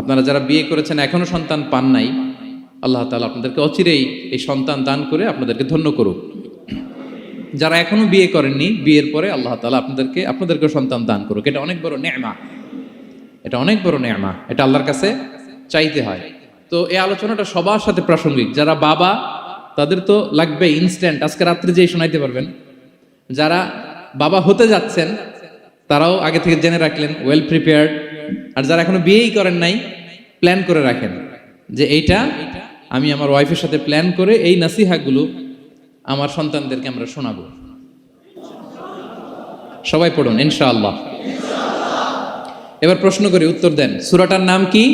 আপনারা যারা বিয়ে করেছেন, এখনও সন্তান পান নাই, আল্লাহ তাআলা আপনাদেরকে অচিরেই এই সন্তান দান করে আপনাদেরকে ধন্য করুক। যারা এখনও বিয়ে করেননি, বিয়ের পরে আল্লাহ তালা আপনাদেরকে আপনাদেরকে সন্তান দান করুক। এটা অনেক বড় নেমা এটা অনেক বড় নেমা এটা আল্লাহর কাছে চাইতে হয়। তো এই আলোচনাটা সবার সাথে প্রাসঙ্গিক। যারা বাবা, তাদের তো লাগবে ইনস্ট্যান্ট আজকে রাত্রে যেই শোনাইতে পারবেন। যারা বাবা হতে যাচ্ছেন, তারাও আগে থেকে জেনে রাখলেন ওয়েল প্রিপেয়ার্ড আর যারা এখনও বিয়েই করেন নাই প্ল্যান করে রাখেন যে এইটা আমি আমার ওয়াইফের সাথে প্ল্যান করে এই নাসিহাগুলো আমার সন্তানদেরকে আমরা শোনাবো। সবাই পড়ুন, ইনশাআল্লাহ। এবার প্রশ্ন করি, উত্তর দেন। সুরাটার নাম কি?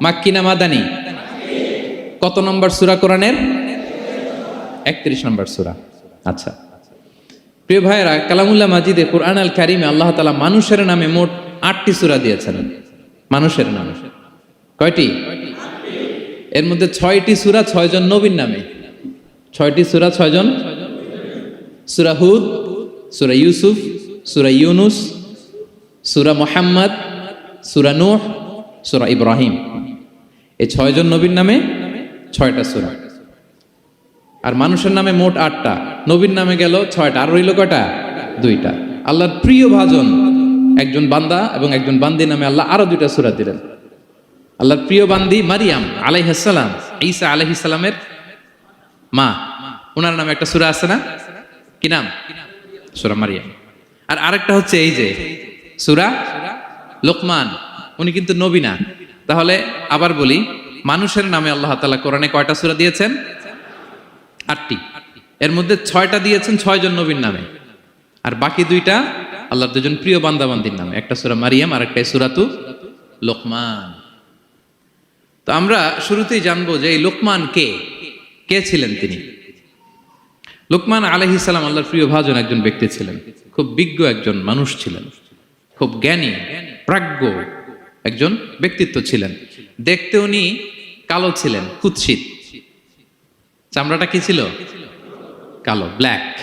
মাক্কি না মাদানি? কত নম্বর সুরা কোরআনের? একত্রিশ নম্বর সুরা। আচ্ছা। প্রিয় ভাইয়েরা, কালামুল্লাহ মাজিদে কোরআন আল কারিমে আল্লাহ তালা মানুষের নামে মোট আটটি সুরা দিয়েছেন মানুষের নামে। কয়টি? এর মধ্যে ছয়টি সুরা ছয়জন নবীর নামে। ছয়টি সুরা ছয়জন? সুরা হুদ, সুরা ইউসুফ, সুরা ইউনুস, সুরা মোহাম্মদ, সুরা নূহ, সুরা ইব্রাহিম। এই ছয়জন নবীর নামে ছয়টা সুরা। আর মানুষের নামে মোট আটটা। নবীর নামে গেল ছয়টা। আর রইল কয়টা? দুইটা। আল্লাহর প্রিয় ভাজন একজন বান্দা এবং একজন বান্দি নামে আল্লাহ আরও দুইটা সুরা দিলেন। আল্লাহর প্রিয় বান্দি মারিয়াম আলাইহাসালাম ঈসা আলাইহিসালামের মা। ওনার নামে একটা সুরা আছে না? কি নাম? সুরা মারিয়াম। আর আরেকটা হচ্ছে এই যে সুরা লোকমান, উনি কিন্তু নবী না। তাহলে আবার বলি, মানুষের নামে আল্লাহ তাআলা কোরআনে কয়টা সুরা দিয়েছেন? আটটি। এর মধ্যে ছয়টা দিয়েছেন ছয়জন নবীর নামে। আর বাকি দুইটা আল্লাহর দুজন প্রিয় বান্দাবান্দির নাম। একটা সুরা মারিয়াম আর একটা সুরাতু লোকমান। তো আমরা শুরুতেই জানব যে এই লোকমান কে? কে ছিলেন তিনি? লোকমান আলহি সালাম আল্লাহর প্রিয় ভাজন একজন ব্যক্তি ছিলেন। খুব বিজ্ঞ একজন মানুষ ছিলেন। খুব জ্ঞানী, প্রাজ্ঞ একজন ব্যক্তিত্ব ছিলেন। দেখতে উনি কালো ছিলেন, কুৎসিত। চামড়াটা কি ছিল? কালো ব্ল্যাক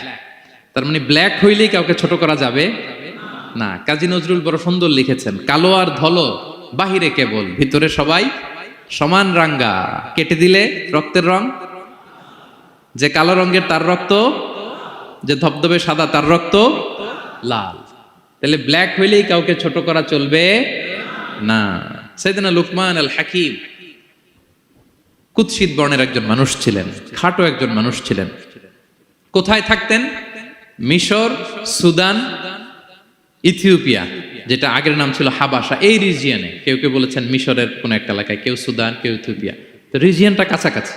তার মানে ব্ল্যাক হইলেই কাউকে ছোট করা যাবে না, কাজী নজরুল বড় সুন্দর লিখেছেন, কালো আর ধলো, বাহিরে কেবল, ভিতরে সবাই সমান রাঙ্গা। কেটে দিলে রক্তের রং? যে কালো রঙের তার রক্ত, যে ধবধবে সাদা তার রক্ত, লাল। তাহলে ব্ল্যাক হইলেই কাউকে ছোট করা চলবে না। সেদিন লুকমান আল হাকিম কুৎসিত বর্ণের একজন মানুষ ছিলেন, খাটো একজন মানুষ ছিলেন। কোথায় থাকতেন? মিশর, সুদান ইথিওপিয়া, যেটা আগের নাম ছিল হাবাসা, এই রিজিয়নে কেউ কেউ বলেছেন মিশরের কোন একটা এলাকায়, কেউ সুদান, কেউ ইথিওপিয়া। তো রিজিয়নটা কাছাকাছি।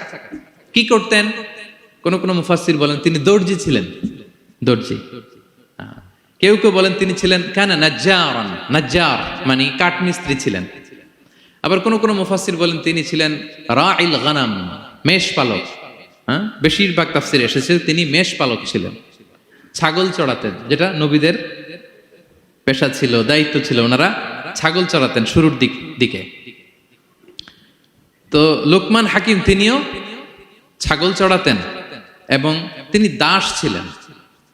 কি করতেন? কোন কোন মুফাসির বলেন, তিনি দর্জি ছিলেন। দর্জি। কেউ কেউ বলেন, তিনি ছিলেন কেন নাজ্জার নাজ্জার মানে কাঠমিস্ত্রি ছিলেন। আবার কোন কোন মুফাসির বলেন, তিনি ছিলেন রাইল গানাম মেষ পালক হ্যাঁ বেশিরভাগ তাফসির এসেছে, তিনি মেষ পালক ছিলেন। ছাগল চড়াতেন, যেটা নবীদের পেশা ছিল, দায়িত্ব ছিল ওনারা ছাগল চড়াতেন শুরুর দিক, দিকে। তো লোকমান হাকিম তিনিও ছাগল চড়াতেন এবং তিনি দাস ছিলেন,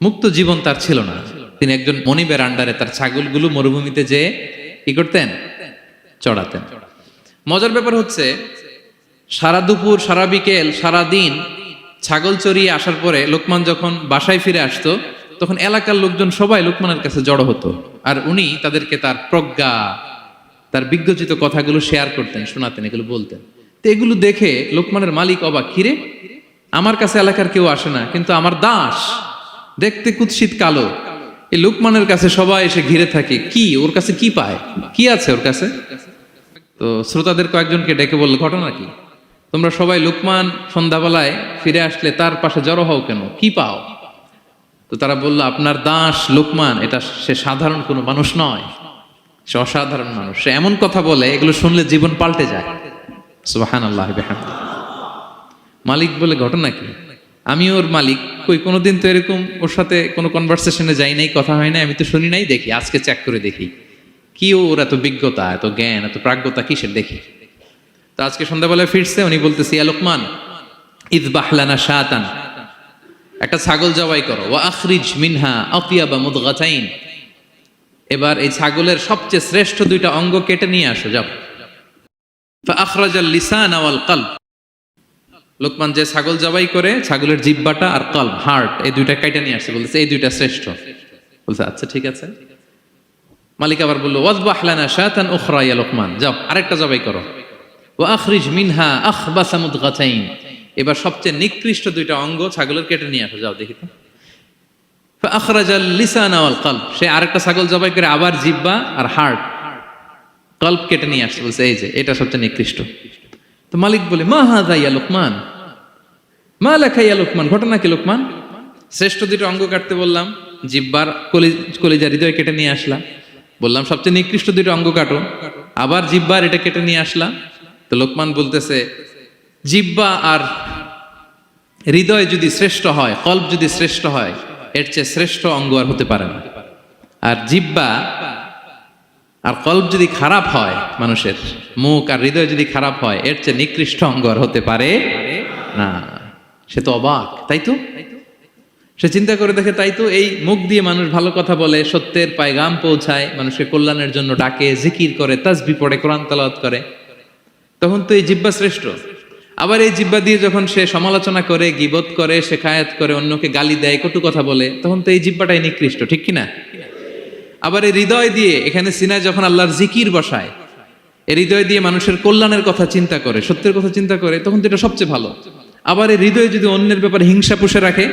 মুক্ত জীবন তার ছিল না। তিনি একজন মনিবের আন্ডারে তার ছাগলগুলো মরুভূমিতে যেয়ে কি করতেন? চড়াতেন। মজার ব্যাপার হচ্ছে, সারা দুপুর, সারা বিকেল, সারা দিন ছাগল চড়িয়ে আসার পরে লোকমান যখন বাসায় ফিরে আসতো তখন এলাকার লোকজন সবাই লোকমানের কাছে জড়ো হতো। আর উনি তাদেরকে তার প্রজ্ঞা, তার বিজ্ঞচিত কথাগুলো শেয়ার করতেন, শোনাতেন, এগুলো বলতেন। তো এগুলো দেখে লোকমানের মালিক অবাক কিরে আমার কাছে এলাকার কেউ আসে না, কিন্তু আমার দাস, দেখতে কুৎসিত কালো। এই লোকমানের কাছে সবাই এসে ঘিরে থাকে, কি? ওর কাছে কি পায়? কি আছে ওর কাছে? তো শ্রোতাদের কয়েকজনকে ডেকে বলল, ঘটনা কি? তোমরা সবাই লোকমান সন্ধ্যাবেলায় ফিরে আসলে তার পাশে জড়ো হও কেন? কি পাও? তো তারা বলল, আপনার দাস লোকমান, এটা সে সাধারণ কোনো মানুষ নয়। সে অসাধারণ মানুষ। সে এমন কথা বলে, এগুলো শুনলে জীবন পাল্টে যায়। মালিক বলে, ঘটনা কি? আমি ওর মালিক। কই, কোনোদিন তো এরকম ওর সাথে কোনো কনভারসেশনে যাই নাই, কথা হয় নাই, আমি তো শুনি নাই, দেখি, আজকে চেক করে দেখি। কি ওর এত বিজ্ঞতা, এত জ্ঞান, এত প্রাজ্ঞতা, কিসের দেখি? তো আজকে সন্ধ্যাবেলায় ফিরছে, উনি বলতেছি আলোকমান ঈদ বাহলানা শাতান। একটা ছাগল জবাই করো। ওয়া আখরিজ মিনহা আতিয়া বা মুদগাতাইন। এবার এই ছাগলের সবচেয়ে শ্রেষ্ঠ দুইটা অঙ্গ কেটে নিয়ে আসো, যাও। আখরাজাল লিসান আওয়াল কাল লোকমান যে ছাগল জবাই করে, ছাগলের জিব্বাটা আর কল হার্ট, এই দুইটা কাইটা নিয়ে আসছে বলছে এই দুইটা শ্রেষ্ঠ। বলছে আচ্ছা ঠিক আছে। মালিক আবার বলল, ওয়াজবাহ লানা শাতান উখরা ইয়া লোকমান। যাও, আরেকটা জবাই করো। ও আখরিজ মিনহা আখবাসা মুদগাতাইন। এবার সবচেয়ে নিকৃষ্ট দুইটা অঙ্গ ছাগলের কেটে নিয়ে আসো, যাও দেখি তো। আখরাজাল লিসান আওয়াল কলব, সে আরেকটা ছাগল জবাই করে আবার জিব্বা আর হার্ট কল্প কেটে নিয়ে আসছে, বলছে, এই যে, এটা সবচেয়ে নিকৃষ্ট। তো মালিক বলে, মা হাদা ইয়া লোকমান? মা লেখা ইয়া লোকমান? ঘটনা কি লোকমান? শ্রেষ্ঠ দুটো অঙ্গ কাটতে বললাম, জিব্বার কলি কলিজা হৃদয় কেটে নিয়ে আসলাম। বললাম, সবচেয়ে নিকৃষ্ট দুটো অঙ্গ কাটো। আবার জিব্বার এটা কেটে নিয়ে আসলাম। তো লোকমান বলতেছে জিব্বা আর হৃদয় যদি শ্রেষ্ঠ হয়, কল্প যদি শ্রেষ্ঠ হয়, এর চেয়ে শ্রেষ্ঠ অঙ্গ আর হতে পারে না। আর জিব্বা আর কল্প যদি খারাপ হয় মানুষের, মুখ আর হৃদয় যদি খারাপ হয়, এর চেয়ে নিকৃষ্ট অঙ্গ আর হতে পারে না। সে তো অবাক, তাই তো? সে চিন্তা করে দেখে তাই তো, এই মুখ দিয়ে মানুষ ভালো কথা বলে, সত্যের পায়গাম পৌঁছায় মানুষের কল্যাণের জন্য ডাকে, জিকির করে তাজবি পড়ে, কোরআন করে। তখন তো এই জিব্বা শ্রেষ্ঠ। আবার এই জিব্বা দিয়ে যখন সে সমালোচনা করে, গিবত করে শেখায়াত করে, অন্যকে গালি দেয়, কটু কথা বলে, তখন তো এই জিব্বাটাই নিকৃষ্ট, ঠিক কিনা? আবার এই হৃদয় দিয়ে, এখানে সিনায় যখন আল্লাহর জিকির বসায়, এই হৃদয় দিয়ে মানুষের কল্যাণের কথা চিন্তা করে, সত্যের কথা চিন্তা করে, তখন তো এটা সবচেয়ে ভালো। আবার এই হৃদয়ে যদি অন্যের ব্যাপারে হিংসা পুষে রাখে,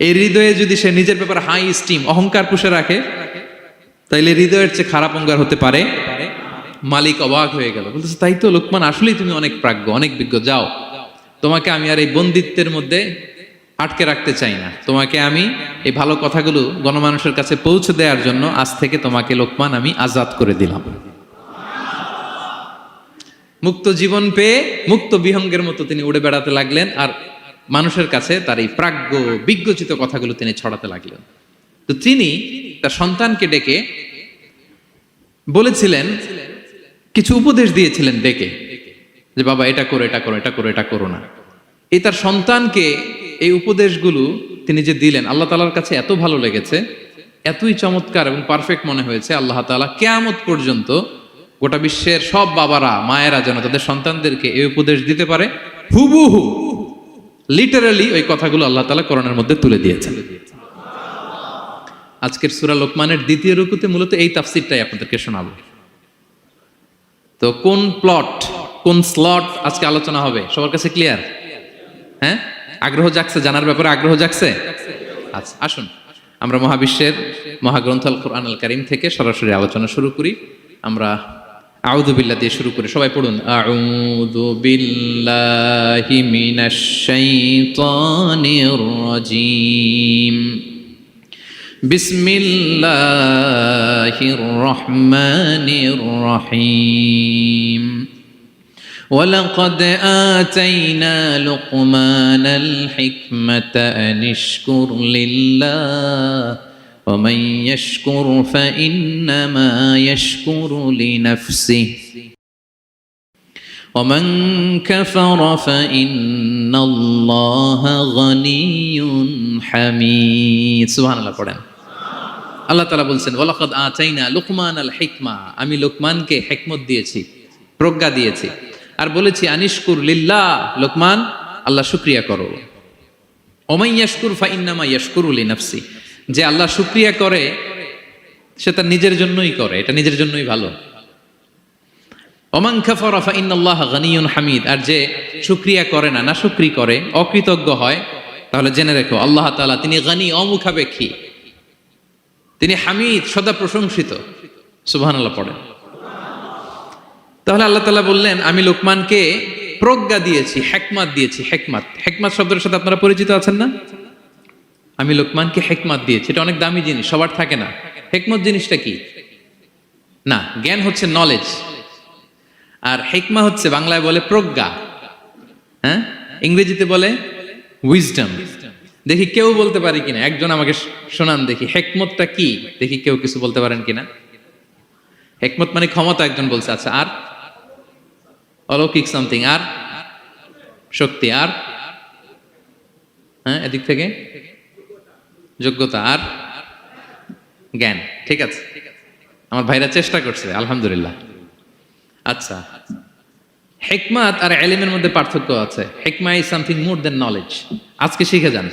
এই হৃদয়ে যদি সে নিজের ব্যাপারে হাই স্টিম, অহংকার পুষে রাখে, তাইলে হৃদয়ের চেয়ে খারাপ অঙ্গার হতে পারে। মালিক অবাক হয়ে গেল। বলতেছে, তাই তো, লোকমান, আসলেই তুমি অনেক প্রাজ্ঞ, অনেক বিজ্ঞ, যাও। তোমাকে আমি আর এই বন্দিত্বের মধ্যে আটকে রাখতে চাই না। তোমাকে আমি এই ভালো কথাগুলো গণমানুষের কাছে পৌঁছে দেওয়ার জন্য আজ থেকে তোমাকে, লোকমান, আমি আজাদ করে দিলাম। মুক্ত জীবন পেয়ে মুক্ত বিহঙ্গের মতো তিনি উড়ে বেড়াতে লাগলেন আর মানুষের কাছে তার এই প্রাজ্ঞ, বিজ্ঞচিত কথাগুলো তিনি ছড়াতে লাগলেন। তো তিনি তার সন্তানকে ডেকে বলেছিলেন কিছু উপদেশ দিয়েছিলেন ডেকে, যে বাবা, এটা করো এটা করো এটা করো এটা করো না। এই তার সন্তানকে এই উপদেশগুলো তিনি যে দিলেন, আল্লাহ তালার কাছে এত ভালো লেগেছে, এতই চমৎকার এবং পারফেক্ট মনে হয়েছে আল্লাহ তালা কেয়ামত পর্যন্ত গোটা বিশ্বের সব বাবারা, মায়েরা যেন তাদের সন্তানদেরকে এই উপদেশ দিতে পারে। হুবুহু লিটারালি ওই কথাগুলো আল্লাহ তালা করোনার মধ্যে তুলে দিয়েছেন। আজকের সুরা লোকমানের দ্বিতীয় রুকুতে মূলত এই তাফসিরটাই আপনাদেরকে শোনাবো। তো কোন প্লট কোন স্লট আজকে আলোচনা হবে? সবার কাছে ক্লিয়ার হ্যাঁ? আগ্রহ জাগছে, জানার ব্যাপারে আগ্রহ জাগছে? আচ্ছা আসুন। আমরা মহাবিশ্বের মহাগ্রন্থ আল কোরআন আল করিম থেকে সরাসরি আলোচনা শুরু করি। আমরা আউযু বিল্লাহ দিয়ে শুরু করি। সবাই পড়ুন। আউযু বিল্লাহি শাইতানির রাজিম। بسم الله الرحمن الرحيم. ولقد آتينا لقمان الحكمة أن اشكر لله ومن يشكر فإنما يشكر لنفسه. ومن كفر فإن الله غني حميد. سبحان الله قرآن. আল্লাহ তালা বলছেন ওলাকদ আচাইনা লুকমান আল হিকমা। আমি লোকমানকে হেকমত দিয়েছি, প্রজ্ঞা দিয়েছি। আর বলেছি, আনিশকুর লিল্লাহ। লোকমান, আল্লাহ শুক্রিয়া করো। ওমাই ইয়াশকুর ফা ইন্নামা ইয়াশকুরুল নাফসি যে আল্লাহ শুক্রিয়া করে, সে তার নিজের জন্যই করে, এটা নিজের জন্যই ভালো। ওমান খাফারা ফা ইন্নাল্লাহ গানিয়ুন হামিদ। আর যে শুক্রিয়া করে না না শুক্রি করে, অকৃতজ্ঞ হয়, তাহলে জেনে রেখো, আল্লাহ তাআলা তিনি গানি অমুখাপেক্ষী। তিনি হামিদ, সদা প্রশংসিত। সুবহানাল্লাহ পড়েন। তাহলে আল্লাহ তালা বললেন, আমি লোকমানকে প্রজ্ঞা দিয়েছি, হেকমাত দিয়েছি, হেকমাত। হেকমাত শব্দের সাথে আপনারা পরিচিত আছেন না? আমি লোকমানকে হেকমাত দিয়েছি। এটা অনেক দামি জিনিস, সবার থাকে না। হেকমত জিনিসটা কি? না, জ্ঞান হচ্ছে নলেজ আর হেকমা হচ্ছে বাংলায় বলে প্রজ্ঞা। হ্যাঁ? ইংরেজিতে বলে উইজডম দেখি কেউ বলতে পারি কিনা? একজন আমাকে শোনান দেখি, হেকমতটা কি? দেখি কেউ কিছু বলতে পারেন কিনা? হেকমত মানে ক্ষমতা একজন বলছে আচ্ছা আর? অলৌকিক সামথিং আর? শক্তি, আর? হ্যাঁ এদিক থেকে? যোগ্যতা, আর? জ্ঞান, ঠিক আছে? আমার ভাইরা চেষ্টা করছে, আলহামদুলিল্লাহ। আচ্ছা হেকমাত আর এলিমের মধ্যে পার্থক্য আছে। হেকমা is something more than knowledge. আজকে শিখে যান।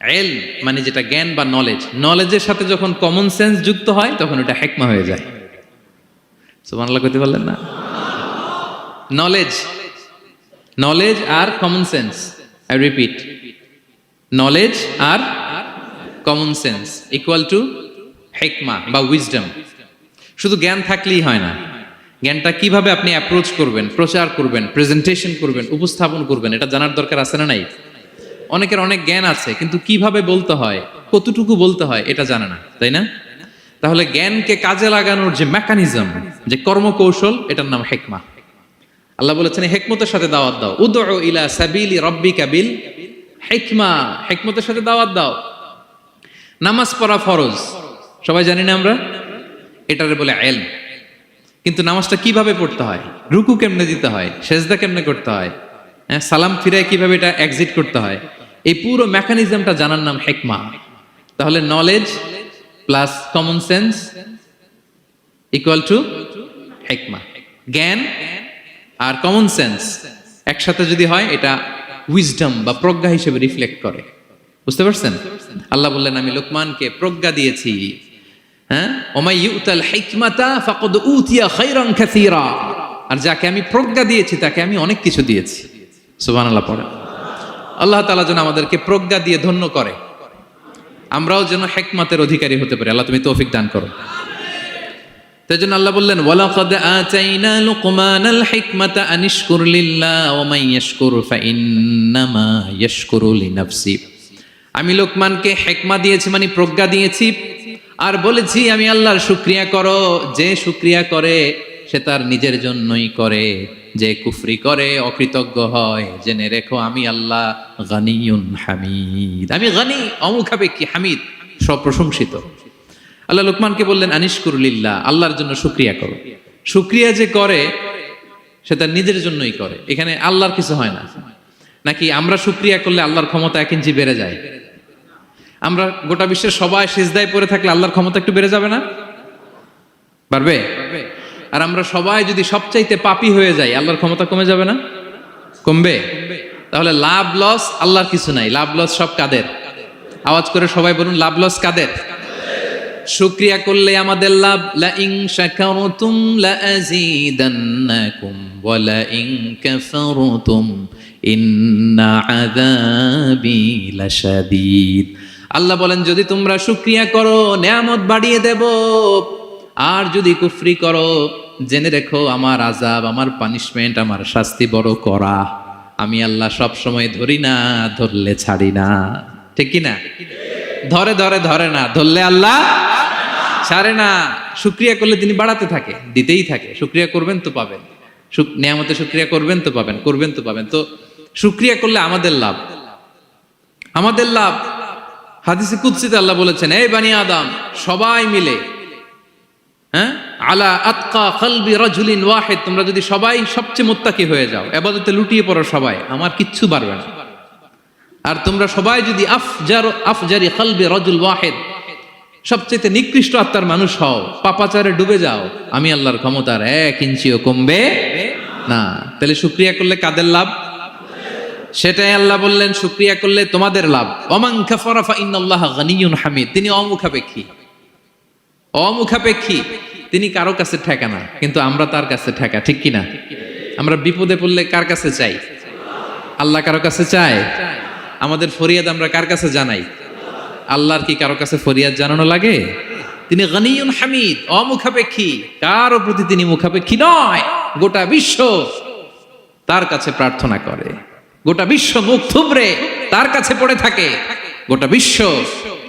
এল মানে যেটা জ্ঞান বা নলেজ। নলেজের সাথে যখন কমন সেন্স যুক্ত হয়, তখন ওটা হেকমা হয়ে যায়। সুবহানাল্লাহ কইতে পারলেন না? Knowledge. Knowledge R common sense I repeat knowledge R common sense equal to হেকমা বা উইজডম শুধু জ্ঞান থাকলেই হয় না। জ্ঞানটা কীভাবে আপনি অ্যাপ্রোচ করবেন, প্রচার করবেন প্রেজেন্টেশন করবেন, উপস্থাপন করবেন, এটা জানার দরকার আছে না নাই? অনেকের অনেক জ্ঞান আছে, কিন্তু কীভাবে বলতে হয়, কতটুকু বলতে হয়, এটা জানে না, তাই না? তাহলে জ্ঞানকে কাজে লাগানোর যে মেকানিজম যে কর্মকৌশল, এটার নাম হেকমা আল্লাহ বলেছেন হেকমতের সাথে দাওয়াত দাও। উদ ইলা সাবিলি রব্বি কাবিল হেকমা হেকমতের সাথে দাওয়াত দাও। নামাজ পড়া ফরজ। সবাই জানি না আমরা? এটারে বলে এল কিন্তু নামাজটা কীভাবে পড়তে হয়? রুকু কেমনে দিতে হয়? সেজদা কেমনে করতে হয়? হ্যাঁ সালাম ফিরায় কীভাবে এটা এক্সিট করতে হয়? এই পুরো মেকানিজমটা জানার নাম হেকমা তাহলে knowledge plus common sense equal to হেকমা জ্ঞান আর কমন সেন্স একসাথে যদি হয়, এটা উইজডম বা প্রজ্ঞা হিসেবে রিফ্লেক্ট করে। বুঝতে পারছেন? আল্লাহ বললেন, আমি লোকমানকে প্রজ্ঞা দিয়েছি। হ্যাঁ? ওমাই ইউতাল হিকমাতা ফাকাদ উতিয়া খাইরান কাসীরা। আর যাকে আমি প্রজ্ঞা দিয়েছি, তাকে আমি অনেক কিছু দিয়েছি। সুবহানাল্লাহ পড়ে আল্লাহ তাআলা যেন আমাদেরকে প্রজ্ঞা দিয়ে ধন্য করে। আমরাও যেন হেকমাতের অধিকারী হতে পারি। আল্লাহ তুমি তৌফিক দান করো। তাই জন্য আল্লাহ বললেন, ওয়ালাকাদ আতাইনা লুকমানাল হিকমাতা আনিশকুর লিল্লাহ ওয়া মান ইয়াশকুর ফাইন্নামা ইয়াশকুরু লিনাফসি। আমি লোকমানকে হেকমা দিয়েছি মানে প্রজ্ঞা দিয়েছি। আর বলেছি আমি আল্লাহর শুক্রিয়া করো, যে শুক্রিয়া করে, সে তার নিজের জন্যই করে। যে কুফরি করে, অকৃতজ্ঞ হয়, জেনে রেখো আমি আল্লাহ গানিউন হামিদ। আমি গানি, অমুখাপেক্ষী হামিদ প্রশংসিত আল্লাহ লোকমানকে বললেন আনিশকুরুলিল্লাহ আল্লাহর জন্য শুক্রিয়া করো। শুক্রিয়া যে করে, সে তার নিজের জন্যই করে। এখানে আল্লাহর কিছু হয় না। নাকি আমরা শুক্রিয়া করলে আল্লাহর ক্ষমতা এক ইঞ্চি বেড়ে যায়? আমরা গোটা বিশ্বের সবাই সিজদায় পড়ে থাকলে আল্লাহর ক্ষমতা একটু বেড়ে যাবে না? পারবে? আর আমরা সবাই যদি সবচাইতে পাপি হয়ে যাই আল্লাহর ক্ষমতা কমে যাবে না? কমবে? তাহলে লাভ লস আল্লাহর কিছু নাই লাভ লস সব কাদের? আওয়াজ করে সবাই বলুন লাভ লস কাদের? শুক্রিয়া করলে আমাদের লাভ লা ইং শাকারতুম লা আযীদান্নাকুম ওয়া লা ইং কাফারতুম ইন্না আযাবি লাশাদীদ। আল্লাহ বলেন, যদি তোমরা শুক্রিয়া করো, নেয়ামত বাড়িয়ে দেব। আর যদি কুফরি করো, জেনে রেখো আমার আজাব আমার পানিশমেন্ট আমার শাস্তি বড় করা আমি আল্লাহ সব সময় ধরি না, ধরলে ছাড়ি না। ঠিক কি না ধরে ধরে ধরে না, ধরলে আল্লাহ ছাড়ে না। শুক্রিয়া করলে তিনি বাড়াতে থাকে, দিতেই থাকে। শুক্রিয়া করবেন তো পাবেন। নিয়ামতে শুক্রিয়া করবেন তো পাবেন, করবেন তো পাবেন। তো শুক্রিয়া করলে আমাদের লাভ। আমাদের লাভ। হাদিসে কুৎসিতে আল্লাহ বলেছেন এই বানি আদাম, সবাই মিলে হ্যাঁ? আলা আতকা কলবি রাজুলিন ওয়াহিদ, তোমরা যদি সবাই সবচেয়ে মোত্তাকি হয়ে যাও, এবাদতে লুটিয়ে পড়ো সবাই, আমার কিচ্ছু পারবে না। আর তোমরা সবাই যদি আফজার, আফজারি কলবি রাজুল ওয়াহিদ, সবচেয়ে নিকৃষ্ট আত্মার মানুষ হও, পাপাচারে ডুবে যাও, আমি আল্লাহর ক্ষমতার এক ইঞ্চিও কমবে না। তাহলে শুক্রিয়া করলে কাদের লাভ? সেটাই আল্লাহ বললেন, শুক্রিয়া করলে তোমাদের লাভ। অমাং কাফারা ফা ইন্নাল্লাহ গানিয়ুন হামিদ। তিনি অমুখাপেক্ষী। অমুখাপেক্ষী। তিনি কারও কাছে ঠেকা না, কিন্তু আমরা তার কাছে ঠেকা, ঠিক কিনা? আমরা বিপদে পড়লে কার কাছে চাই আল্লাহ কারও কাছে চায়? আমাদের ফরিয়াদ আমরা কার কাছে জানাই? আল্লাহর কি কারও কাছে ফরিয়াদ জানানো লাগে? তিনি গনিয়ুন হামিদ, অমুখাপেক্ষী। কারও প্রতি তিনি মুখাপেক্ষী নয়? গোটা বিশ্ব তার কাছে প্রার্থনা করে। গোটা বিশ্ব মুখ থুবড়ে তার কাছে পড়ে থাকে। গোটা বিশ্ব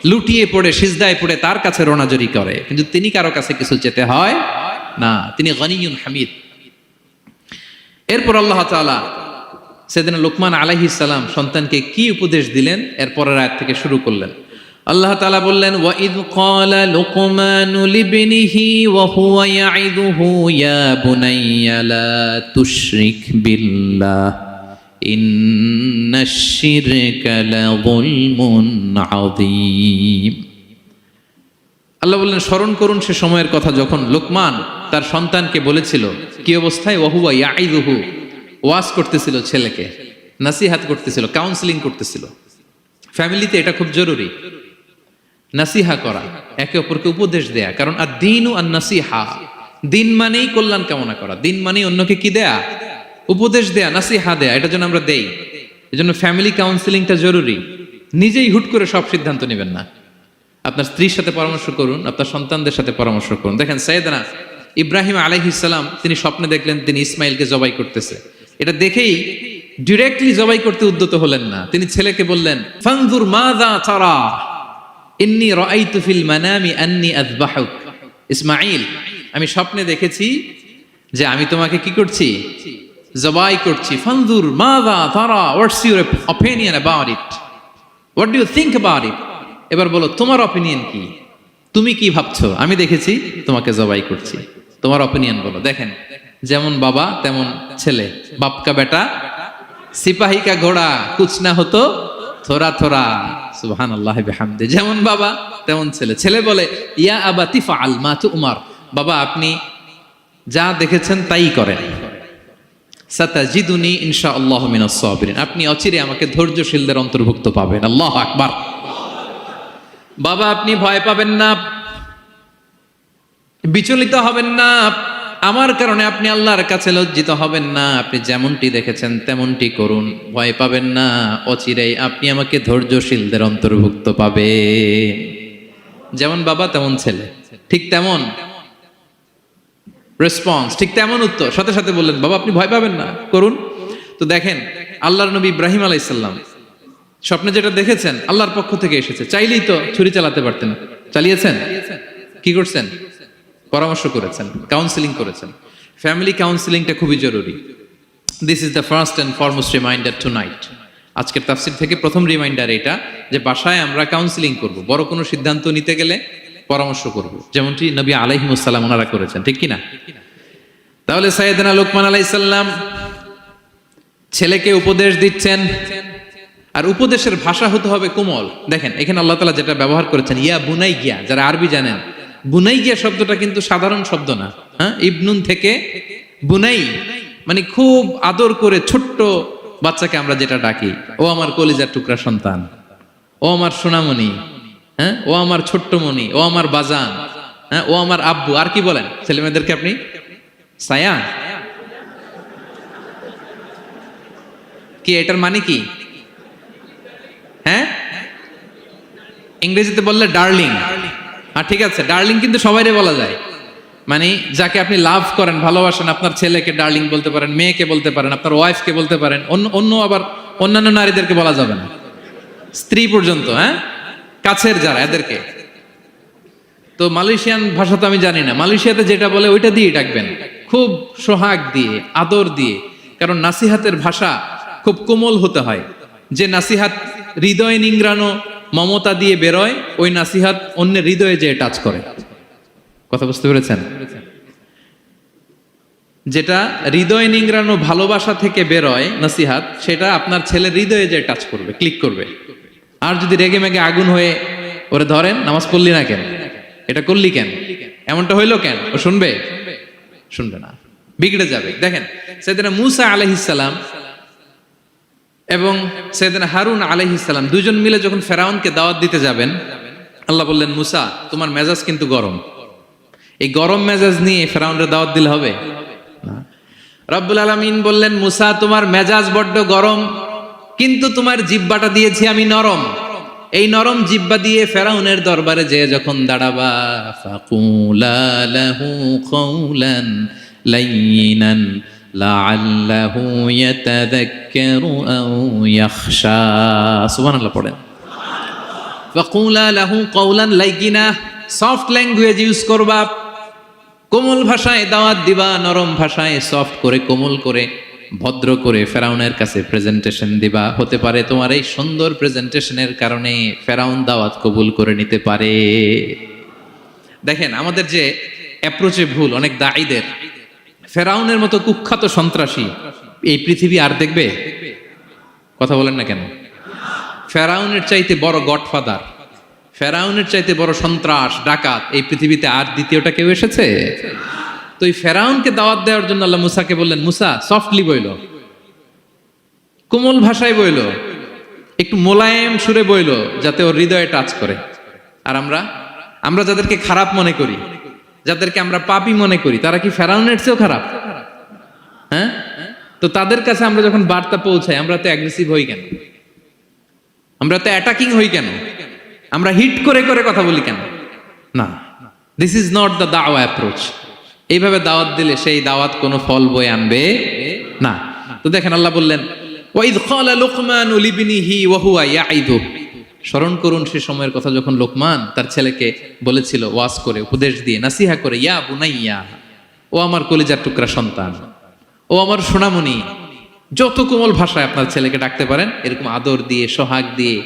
লুটিয়ে পড়ে, সিজদায় পড়ে তার কাছে রোনাজরি করে। কিন্তু তিনি কারও কাছে কিছু যেতে হয় না। তিনি গনিয়ুন হামিদ। এরপর আল্লাহ তালা সেদিন লোকমান আলাইহিস সালাম সন্তানকে কি উপদেশ দিলেন? এরপরের আয়াত থেকে শুরু করলেন। আল্লাহ তাআলা বললেন, ওয়াইদ ক্বালা লুকমানু লিবনিহি ওয়া হুয়া ইয়াইদুহু ইয়া বিল্লাহ। ইন্নাশ শিরকা লাযুলমুন আযীম আল্লাহ বললেন, স্মরণ করুন সে সময়ের কথা যখন লোকমান তার সন্তানকে বলেছিল, কি অবস্থায়? ওহুয়া ইয়াইদুহু ওয়াজ করতেছিল ছেলেকে, নাসিহাত করতেছিল কাউন্সিলিং করতেছিল। ফ্যামিলিতে এটা খুব জরুরি। নাসিহা করা, একে অপরকে উপদেশ দেয়া। কারণ আর দিন আর নাসিহা দিন মানেই কল্যাণ কামনা করা। দিন মানেই অন্যকে কি দেয়া? উপদেশ দেয়া, নাসিহা দেয়া, এটা যেন আমরা দেই। এজন্য ফ্যামিলি কাউন্সিলিংটা জরুরি। নিজেই হুট করে সব সিদ্ধান্ত নেবেন না। আপনার স্ত্রীর সাথে পরামর্শ করুন, আপনার সন্তানদের সাথে পরামর্শ করুন। দেখেন সৈয়দনা ইব্রাহিম আলাইহিসাল্লাম তিনি স্বপ্নে দেখলেন তিনি ইসমাইলকে জবাই করতেছে। এটা দেখেই ডিরেক্টলি জবাই করতে উদ্যত হলেন না। তিনি ছেলেকে বললেন, ফানজুর মাযা তারা? ইন্নি রাআইতু ফিল মানামি আন্নি আযবাহুক। ইসমাঈল আমি স্বপ্নে দেখেছি যে আমি তোমাকে কি করছি? জবাই করছি। ফানজুর মাযা তারা what's your opinion about it what do you think about it এবার বলো, তোমার অপিনিয়ন কি? তুমি কি ভাবছ? আমি দেখেছি, তোমাকে জবাই করছি। তোমার অপিনিয়ন বলো। দেখেন, যেমন বাবা, তেমন ছেলে। বাপকা বেটা, সিপাহী কা ঘোড়া, কুছ না হতো থোরা থোরা সুবহান আল্লাহ বিহামদে। যেমন বাবা, তেমন ছেলে। ছেলে বলে, ইয়া আবা তিফা আল মা উমার। বাবা, আপনি যা দেখেছেন তাই করেন। সাতাজিদুনি ইনশা আল্লাহ মিনাস সাবিরিন। আপনি অচিরে আমাকে ধৈর্যশীলদের অন্তর্ভুক্ত পাবেন। আল্লাহ আকবার। বাবা, আপনি ভয় পাবেন না। বিচলিত হবেন না। আমার কারণে আপনি আল্লাহর কাছে লজ্জিত হবেন না। আপনি যেমনটি দেখেছেন, তেমনটি করুন। ভয় পাবেন না। অচিরেই আপনি আমাকে ধৈর্যশীলদের অন্তর্ভুক্ত পাবে যেমন বাবা, তেমন ছেলে। ঠিক তেমন? রেসপন্স ঠিক তেমন উত্তর। সাথে সাথে বললেন, বাবা, আপনি ভয় পাবেন না। করুন। তো দেখেন, আল্লাহর নবী ইব্রাহিম আলাইসাল্লাম স্বপ্নে যেটা দেখেছেন, আল্লাহর পক্ষ থেকে এসেছে। চাইলেই তো ছুরি চালাতে পারতেন। চালিয়েছেন? কি করছেন? পরামর্শ করেছেন কাউন্সিলিং করেছেন। ফ্যামিলি কাউন্সিলিংটা খুবই জরুরি। This is the first and foremost reminder tonight আজকের তাফসির থেকে প্রথম রিমাইন্ডার এটা যে বাসায় আমরা কাউন্সিলিং করব। বড় কোনো সিদ্ধান্ত নিতে গেলে পরামর্শ করব। যেমনটি নবী আলাইহিমুসাল্লাম ওনারা করেছেন, ঠিক কিনা? তাহলে সাইয়েদনা লোকমান আলাইসাল্লাম ছেলেকে উপদেশ দিচ্ছেন, আর উপদেশের ভাষা হতে হবে কোমল। দেখেন, এখানে আল্লাহ তালা যেটা ব্যবহার করেছেন, ইয়া বুনাই গিয়া যারা আরবি জানেন বুনাই গিয়া শব্দটা কিন্তু সাধারণ শব্দ না হ্যাঁ? ইবনুন থেকে বুনাই মানে খুব আদর করে ছোট্ট বাচ্চাকে আমরা যেটা ডাকি, ও আমার কলিজার টুকরা সন্তান, ও আমার সোনামণি হ্যাঁ? ও আমার ছোট্ট মনি ও আমার বাজান হ্যাঁ? ও আমার আব্বু, আর কি বলেন? ছেলে মেয়েদেরকে আপনি? সায়া? কি, এটার মানে কি? হ্যাঁ? ইংরেজিতে বললে ডার্লিং। হ্যাঁ ঠিক আছে, ডার্লিং কিন্তু সবাইরে বলা যায়। মানে যাকে আপনি লাভ করেন, ভালোবাসেন, আপনার ছেলেকে ডার্লিং বলতে পারেন, মেয়েকে বলতে পারেন, আপনার ওয়াইফকে বলতে পারেন, অন্য অন্য আবার অন্যান্য নারীদেরকে বলা যাবে না। স্ত্রী পর্যন্ত হ্যাঁ? কাছের যারা, এদেরকে। তো মালয়েশিয়ান ভাষা তো আমি জানি না। মালয়েশিয়াতে যেটা বলে, ওইটা দিয়ে ডাকবেন। খুব সোহাগ দিয়ে, আদর দিয়ে। কারণ নাসিহাতের ভাষা খুব কোমল হতে হয়। যে নাসিহাত হৃদয় নিংড়ানো মমতা দিয়ে বেরোয়, ওই নাসিহাত অন্যের হৃদয়ে যে টাচ করে। কথা বুঝতে পেরেছেন? যেটা হৃদয় নিংড়ানো ভালোবাসা থেকে বেরোয় নাসিহাত, সেটা আপনার ছেলের হৃদয়ে যে টাচ করবে, ক্লিক করবে। আর যদি রেগে মেগে আগুন হয়ে ওরে ধরেন, নামাজ পড়লি না কেন? এটা করলি কেন? এমনটা হইল কেন? ও শুনবে? শুনবে না। বিগড়ে যাবে। দেখেন, সেদিন মুসা আলহিসাল্লাম এবং সেদিন হারুন আলহিসাল্লাম দুজন মিলে যখন ফেরাউনকে দাওয়াত দিতে যাবেন, আল্লাহ বললেন, মুসা, তোমার মেজাজ কিন্তু গরম। এই গরম মেজাজ নিয়ে ফেরাউনের দাওয়াত দিলে হবে? রব্বুল আলমিন বললেন, মুসা, তোমার মেজাজ বড্ড গরম। কিন্তু তোমার জিব্বাটা দিয়েছি আমি নরম। এই নরম জিব্বা দিয়ে ফেরাউনের দরবারে যে যখন দাঁড়াবা, ফাকুলা লাহু কওলান লাইনান লাআল্লাহু ইয়াতাযাক্কারু আও ইয়াখশা। সুবহানাল্লাহ পড়েন। ফাকুলা লাহু কওলান লাইকিনা সফট ল্যাঙ্গুয়েজ ইউজ করবা। কোমল ভাষায় দাওয়াত দিবা, নরম ভাষায় সফট করে কোমল করে। ভদ্র করে ফেরাউনের কাছে প্রেজেন্টেশন দিবা। হতে পারে তোমার এই সুন্দর প্রেজেন্টেশনের কারণে ফেরাউন দাওয়াত কবুল করে নিতে পারে। দেখেন, আমাদের যে অ্যাপ্রোচে ভুল, অনেক দায়ীদের ফেরাউনের মতো কুখ্যাত সন্ত্রাসী এই পৃথিবী আর দেখবে? কথা বলেন না কেন? ফেরাউনের চাইতে বড় গডফাদার, ফেরাউনের চাইতে বড় সন্ত্রাস, ডাকাত এই পৃথিবীতে আর দ্বিতীয়টা কেউ এসেছে? তো এই ফেরাউনকে দাওয়াত দেওয়ার জন্য আল্লাহ মুসাকে বললেন, মুসা সফটলি বইল। কোমল ভাষায় বইল। একটু মোলায়েম সুরে বইল, যাতে ওর হৃদয়ে টাচ করে। আর আমরা আমরা যাদেরকে খারাপ মনে করি, যাদেরকে আমরা পাপি মনে করি, তারা কি ফেরাউনের চেয়েও খারাপ? হ্যাঁ? তো তাদের কাছে আমরা যখন বার্তা পৌঁছাই, আমরা তো অ্যাগ্রেসিভ হই কেন? আমরা তো অ্যাটাকিং হই কেন? আমরা হিট করে করে কথা বলি কেন? না। দিস ইজ নট দ্য দাওয়া অ্যাপ্রোচ এইভাবে দাওয়াত দিলে সেই দাওয়াত কোনো ফল বয়ে আনবে না। তো দেখেন আল্লাহ বললেন স্মরণ করুন সে সময়ের কথা যখন লোকমান তার ছেলেকে বলেছিল, ওয়াজ করে, উপদেশ দিয়ে, নাসিহা করে, ইয়া বুনাইয়া, ও আমার কলিজার টুকরা সন্তান, ও আমার সোনামণি, যত কোমল ভাষায় আপনার ছেলেকে ডাকতে পারেন, এরকম আদর দিয়ে, সোহাগ দিয়ে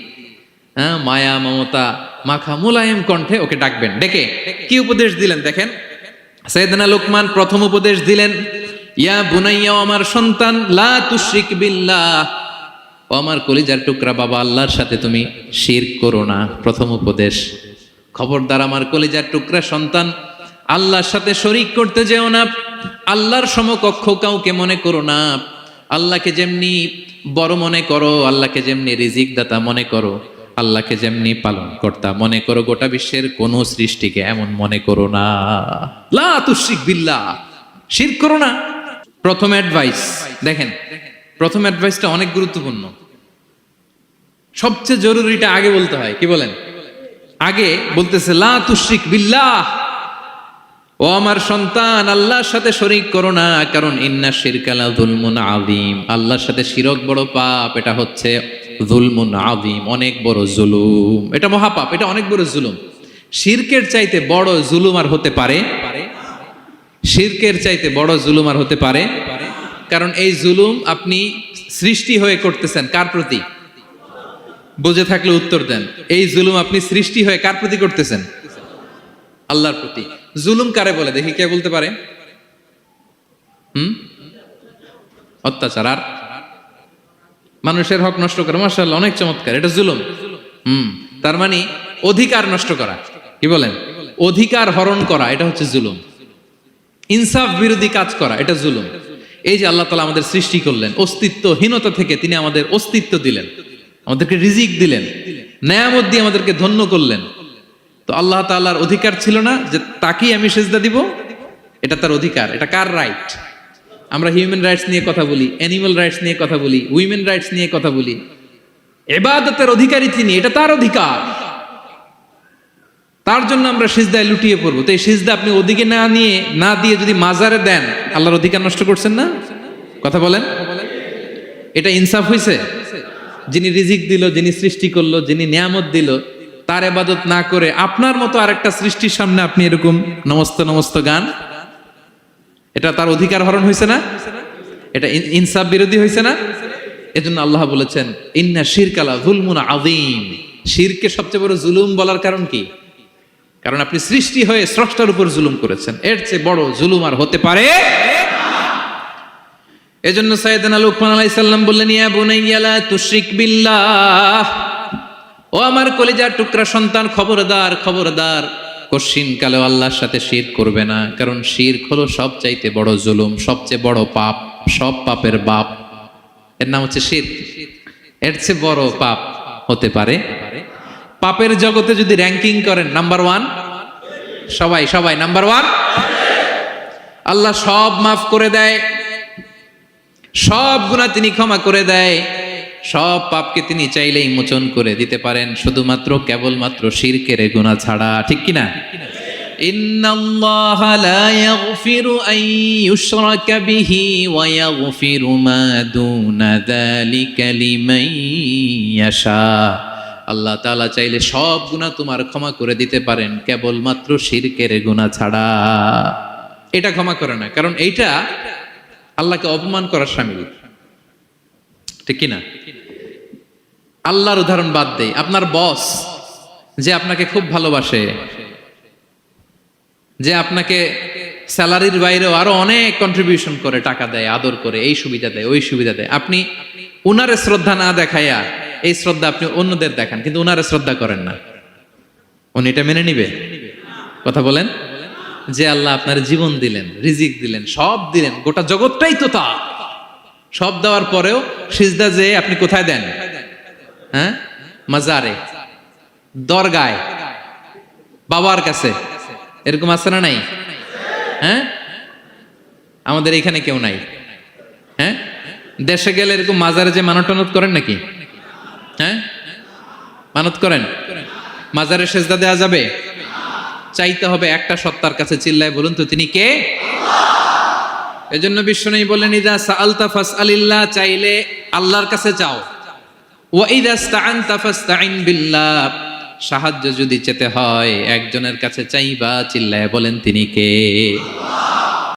হ্যাঁ মায়া, মমতা, মাখা, মোলায়েম কণ্ঠে ওকে ডাকবেন। ডেকে কি উপদেশ দিলেন দেখেন? সৈয়দনা লোকমান প্রথম উপদেশ দিলেন, ইয়া বুনাইয়া আমার সন্তান, লা তুশরিক বিল্লাহ। ও আমার কলিজার টুকরা বাবা, আল্লাহর সাথে তুমি শির করো না। প্রথম উপদেশ। খবরদার আমার কলিজার টুকরা সন্তান, আল্লাহর সাথে শরিক করতে যেও না। আল্লাহর সমকক্ষ কাউকে মনে করো না। আল্লাহকে যেমনি বড় মনে করো, আল্লাহকে যেমনি রিজিক দাতা মনে করো। আল্লাহকে যেমনি পালন কর্তা, মনে করো গোটা বিশ্বের কোন সৃষ্টিকে এমন মনে করো না। লা বিল্লাহ, শির করো না। প্রথম অ্যাডভাইস দেখেন, প্রথম অ্যাডভাইসটা অনেক গুরুত্বপূর্ণ। সবচেয়ে জরুরিটা আগে বলতে হয়, কি বলেন? আগে বলতেছে, লা তুশরিক বিল্লাহ, ও আমার সন্তান, আল্লাহর সাথে শরিক করো না, কারণ ইন্না শিরকালা জুলমুন আযীম। আল্লাহর সাথে শিরক বড় পাপ, এটা হচ্ছে জুলমুন আযীম, অনেক বড় জুলুম। এটা মহাপাপ, এটা অনেক বড় জুলুম। শিরকের চাইতে বড় জুলুম আর হতে পারে? শিরকের চাইতে বড় জুলুম আর হতে পারে? কারণ এই জুলুম আপনি সৃষ্টি হয়ে করতেছেন, কার প্রতি? বুঝে থাকলে উত্তর দেন। এই জুলুম আপনি সৃষ্টি হয়ে কার প্রতি করতেছেন? আল্লাহর প্রতি। জুলুম কারে বলে? দেখি কে বলতে পারে? হুম? অত্যাচার আর মানুষের হক নষ্ট করা মার্শাল অনেক চমৎকার, এটা জুলুম। হুম, তার মানে অধিকার নষ্ট করা, কি বলেন? অধিকার হরণ করা, এটা হচ্ছে জুলুম। ইনসাফ বিরোধী কাজ করা, এটা জুলুম। এই যে আল্লাহ তালা আমাদের সৃষ্টি করলেন, অস্তিত্বহীনতা থেকে তিনি আমাদের অস্তিত্ব দিলেন, আমাদেরকে রিজিক দিলেন, নেয়ামত দিয়ে আমাদেরকে ধন্য করলেন। তো আল্লাহ তাআলার অধিকার ছিল না যে তাকেই আমি সেজদা দিব, এটা তার অধিকার, এটা কার রাইট? আমরা হিউম্যান রাইটস নিয়ে কথা বলি অ্যানিমাল রাইটস নিয়ে কথা বলি উইমেন রাইটস নিয়ে কথা বলি। এবাদতের অধিকারী তিনি, এটা তার অধিকার। তার জন্য আমরা সিজদায় লুটিয়ে পড়ব। তো এই সিজদা আপনি ওদিকে না নিয়ে, না দিয়ে যদি মাজারে দেন, আল্লাহর অধিকার নষ্ট করছেন না? কথা বলেন। এটা ইনসাফ হয়েছে যিনি রিজিক দিল, যিনি সৃষ্টি করল, যিনি নিয়ামত দিল, তার এবাদত না করে আপনার মতো আরেকটা সৃষ্টির সামনে আপনি এরকম নমস্ত নমস্ত গান এটা তার অধিকার হরণ হয়েছে না? এটা ইনসাফ বিরোধী হয়েছে না? এজন্য আল্লাহ বলেছেন, ইন্না শিরকালা জুলমুন আযীম। শিরকে সবচেয়ে বড় জুলুম বলার কারণ কি? কারণ আপনি সৃষ্টি হয়ে স্রষ্টার উপর জুলুম করেছেন। এর চেয়ে বড় জুলুম আর হতে পারে এজন্য সাইয়েদনা লুকমান আলাইহিস সালাম বললেন, ইয়া বুনাইয়া লা তুশরিক বিল্লাহ। ও আমার কলিজার টুকরা সন্তান, খবরদার খবরদার। কশিন কালেও আল্লাহর সাথে শির করবে না, কারণ শির হলো সবচাইতে বড় জুলুম, সবচেয়ে বড় পাপ, সব পাপের বাপ। এর নাম হচ্ছে শির। এর চেয়ে বড় পাপ হতে পারে। পাপের জগতে যদি র্যাঙ্কিং করেন নাম্বার ওয়ান সবাই সবাই নাম্বার ওয়ান আল্লাহ সব মাফ করে দেয়, সব গুণা তিনি ক্ষমা করে দেয়। সব পাপকে তিনি চাইলেই মোচন করে দিতে পারেন শুধুমাত্র কেবলমাত্র শিরকের গুণা ছাড়া ঠিক কিনা إن الله لا يغفر أن يشرك به ويغفر ما دون ذلك لمن يشاء আল্লাহ তাআলা চাইলে সব গুনাহ তোমার ক্ষমা করে দিতে পারেন কেবলমাত্র শিরকের গুনাহ ছাড়া এটা ক্ষমা করে না কারণ এইটা আল্লাহকে অপমান করার সামিল ঠিক কিনা? আল্লাহর উদাহরণ বাদ দেই। আপনার বস যে আপনাকে খুব ভালোবাসে, যে আপনাকে স্যালারির বাইরেও আরও অনেক কন্ট্রিবিউশন করে, টাকা দেয়, আদর করে, এই সুবিধা দেয়, ওই সুবিধা দেয়। আপনি উনারে শ্রদ্ধা না দেখাইয়া এই শ্রদ্ধা আপনি অন্যদের দেখান, কিন্তু উনারে শ্রদ্ধা করেন না। উনি এটা মেনে নিবে? কথা বলেন? যে আল্লাহ আপনার জীবন দিলেন, রিজিক দিলেন, সব দিলেন, গোটা জগৎটাই তো তা সব দেওয়ার পরেও সিজদা যে আপনি কোথায় দেন? হ্যাঁ? মাজারে। দরগায়। বাবার কাছে। এরকম আছে না নাই? হ্যাঁ? আমাদের এখানে কেউ নাই। হ্যাঁ? দেশে গেলে এরকম মাজারে যে মানত টানত করেন নাকি? হ্যাঁ? মানত করেন? মাজারে সেজদা দেওয়া যাবে? চাইতে হবে একটা সত্তার কাছে চিল্লায় বলুন তো, তিনি কে? এজন্য বিশ্ব নেই বললেন, ইদা সাআলতা ফাসআলিল্লাহ চাইলে আল্লাহর কাছে চাও ওয়া ইদা ইসতাআনতা ফাসতাইন বিল্লাহ সাহায্য যদি চেতে হয়, একজনের কাছে চাইবা চিল্লায় বলেন, তিনি কে?